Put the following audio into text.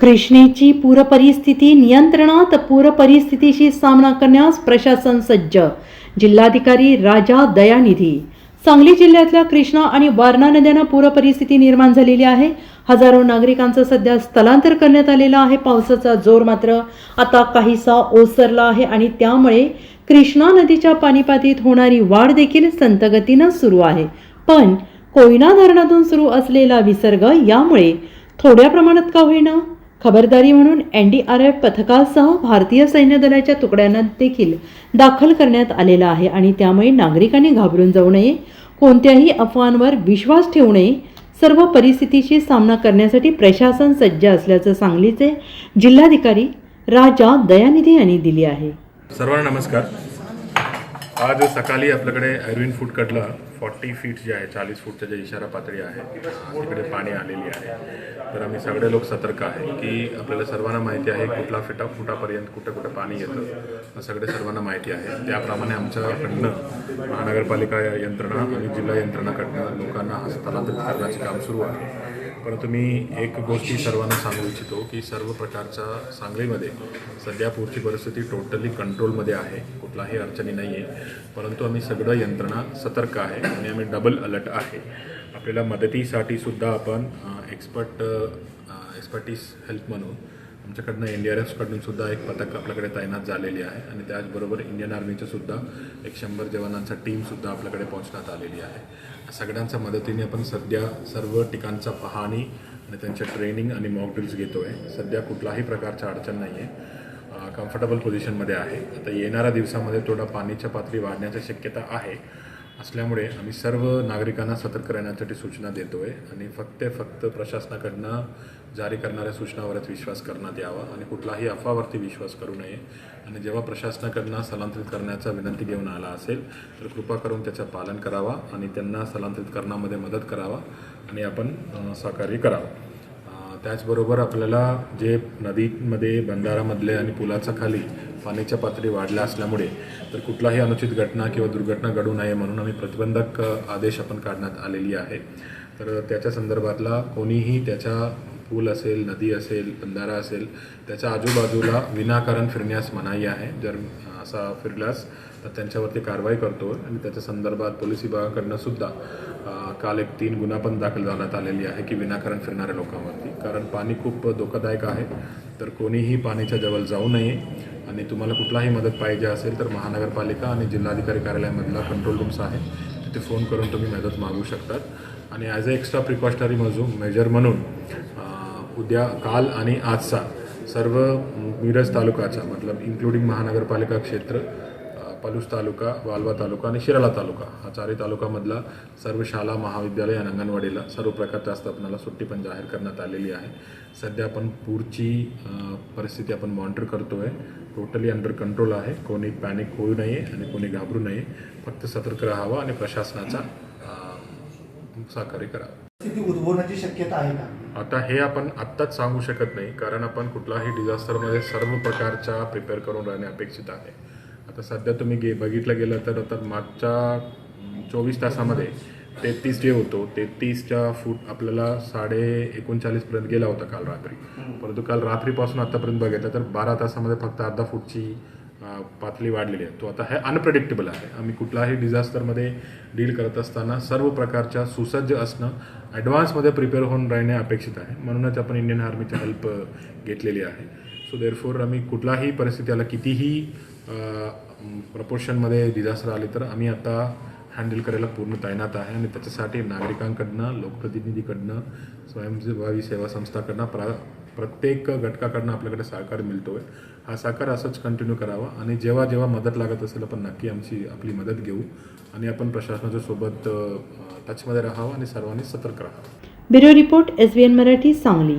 कृष्णेची पूरपरिस्थिती नियंत्रणात पूरपरिस्थितीशी सामना करण्यास प्रशासन सज्ज. जिल्हाधिकारी राजा दयानिधी. सांगली जिल्ह्यातल्या कृष्णा आणि वारणा नद्यांना पूरपरिस्थिती निर्माण झालेली आहे. हजारो नागरिकांचं सध्या स्थलांतर करण्यात आलेलं आहे. पावसाचा जोर मात्र आता काहीसा ओसरला आहे आणि त्यामुळे कृष्णा नदीच्या पाणीपातीत होणारी वाढ देखील संतगतीनं सुरू आहे. पण कोयना धरणातून सुरू असलेला विसर्ग यामुळे थोड्या प्रमाणात का होईना? खबरदारी म्हणून एन डी आर एफ पथकासह भारतीय सैन्य दलाच्या तुकड्यांना देखील दाखल करण्यात आलेला आहे आणि त्यामुळे नागरिकांनी घाबरून जाऊ नये कोणत्याही अफवांवर विश्वास ठेवू नये सर्व परिस्थितीशी सामना करण्यासाठी प्रशासन सज्ज असल्याचं सांगलीचे जिल्हाधिकारी राजा दयानिधी यांनी दिली आहे. सर्वांना नमस्कार. आज सकाळी आपल्याकडे अरविंद फूडकडला फॉर्टी फीट जे आहे चाळीस फूटच्या जे इशारा पातळी आहे. तिकडे पाणी आलेली आहे. तर आम्ही सगळे लोक सतर्क आहे की आपल्याला सर्वांना माहिती आहे कुठला फिटा फुटापर्यंत कुठे कुठं पाणी येतं. सगळे सर्वांना माहिती आहे. त्याप्रमाणे आमच्याकडनं महानगरपालिका यंत्रणा आणि जिल्हा यंत्रणाकडनं लोकांना हस्तांतरित करण्याचे काम सुरू आहे. परंतु मी एक गोष्टी सर्वांना सांगू इच्छितो की सर्व प्रकारच्या सांगलीमध्ये सध्या पुढची परिस्थिती टोटली कंट्रोलमध्ये आहे. कुठलाही अडचणी नाही आहे परंतु आम्ही सगळं यंत्रणा सतर्क आहे आणि आम्ही डबल अलर्ट आहे. आपल्याला मदतीसाठी सुद्धा आपण एक्सपर्ट एक्सपर्टीस हेल्प म्हणून आमच्याकडनं एन डी आर एफकडून सुद्धा एक पथक आपल्याकडे तैनात झालेली आहे आणि त्याचबरोबर इंडियन आर्मीचं सुद्धा एक शंभर जवानांचा टीमसुद्धा आपल्याकडे पोहोचण्यात आलेली आहे. सगळ्यांच्या मदतीने आपण सध्या सर्व ठिकाणचा पाहणी आणि त्यांच्या ट्रेनिंग आणि मॉक ड्रिल्स घेतो आहे सध्या कुठलाही प्रकारच्या अडचण नाही आहे कम्फर्टेबल पोझिशनमध्ये आहे. आता येणाऱ्या दिवसामध्ये थोडा पाणीच्या पातळी वाढण्याची शक्यता आहे. असल्यामुळे आम्ही सर्व नागरिकांना सतर्क राहण्यासाठी सूचना देतो आहे आणि फक्त फक्त प्रशासनाकडनं जारी करणाऱ्या सूचनावरच विश्वास करण्यात यावा आणि कुठलाही अफवावरती विश्वास करू नये. आणि जेव्हा प्रशासनाकडनं स्थलांतरित करण्याचा विनंती घेऊन आला असेल तर कृपा करून त्याचं पालन करावा आणि त्यांना स्थलांतरित करण्यामध्ये मदत करावा आणि आपण सहकार्य करावं. त्याचबरोबर आपल्याला जे नदीमध्ये बंधारामधले आणि पुलाच्या खाली पाण्याच्या पातळी वाढल्या असल्यामुळे तर कुठलाही अनुचित घटना किंवा दुर्घटना घडू नये म्हणून आम्ही प्रतिबंधक आदेश आपण काढण्यात आलेली आहे. तर त्याच्या संदर्भातला कोणीही त्याच्या पूल असेल नदी असेल बंधारा असेल त्याच्या आजूबाजूला विनाकारण फिरण्यास मनाई आहे. जर असा फिरल्यास तर त्यांच्यावरती कारवाई करतो आणि त्याच्या संदर्भात पोलीस विभागाकडनं सुद्धा काल एक तीन गुन्हा पण दाखल करण्यात आलेली आहे की विनाकारण फिरणाऱ्या लोकांवरती. कारण पाणी खूप धोकादायक आहे. तर कोणीही पाण्याच्या जवळ जाऊ नये. आणि तुम्हाला कुठलाही मदत पाहिजे असेल तर महानगरपालिका आणि जिल्हाधिकारी कार्यालयामधला कंट्रोल रूम्स आहे. तिथे फोन करून तुम्ही मदत मागू शकतात. आणि ॲज अ एक्स्ट्रा प्रिकॉशनरी मजू मेजर म्हणून उद्या काल आणि आजचा सर्व मिरज तालुकाचा मतलब इन्क्लुडिंग महानगरपालिका क्षेत्र पलूस तालुका वालवा तालुका आणि शिराला तालुका हा चारही तालुकामधला सर्व शाळा महाविद्यालय आणि अंगणवाडीला सर्व प्रकारच्या आस्थापनाला सुट्टी पण जाहीर करण्यात आलेली आहे. सध्या आपण पूरची परिस्थिती आपण मॉनिटर करतो आहे टोटली अंडर कंट्रोल आहे. कोणी पॅनिक होऊ नये आणि कोणी घाबरू नये. फक्त सतर्क राहावं आणि प्रशासनाचा सहकार्य करावं. उद्भवण्याची शक्यता आहे का? आता हे आपण आत्ताच सांगू शकत नाही कारण आपण कुठलाही डिझास्टरमध्ये सर्व प्रकारच्या प्रिपेअर करून राहणे अपेक्षित आहे. आता सध्या तुम्ही गे बघितलं गेलं तर आता मागच्या चोवीस तासामध्ये तेहतीस जे होतो तेहतीसच्या फूट आपल्याला साडे एकोणचाळीसपर्यंत गेला होता काल रात्री. परंतु काल रात्रीपासून आतापर्यंत बघितलं तर बारा तासामध्ये फक्त अर्धा फूटची पातळी वाढलेली आहे. तो आता हे अनप्रेडिक्टेबल आहे. आम्ही कुठलाही डिझास्टरमध्ये डील करत असताना सर्व प्रकारच्या सुसज्ज असणं ॲडव्हान्समध्ये प्रिपेअर होऊन राहणे अपेक्षित आहे. म्हणूनच आपण इंडियन आर्मीची हेल्प घेतलेली आहे. सो देअरफोर आम्ही कुठलाही परिस्थिती आला कितीही प्रपोर्शनमध्ये डिझास्टर आले तर आम्ही आता हँडल करायला पूर्ण तैनात आहे आणि त्याच्यासाठी नागरिकांकडनं लोकप्रतिनिधीकडनं स्वयंसेवी सेवा संस्थाकडनं प्रा प्रत्येक घटकाकडनं आपल्याकडे सहकार मिळतो आहे हा सहकार असंच कंटिन्यू करावा आणि जेव्हा जेव्हा मदत लागत असेल आपण नक्की आमची आपली मदत घेऊ आणि आपण प्रशासनाच्या सोबत टचमध्ये राहावं आणि सर्वांनी सतर्क राहावं. Bureau report S B N Marathi Sangli.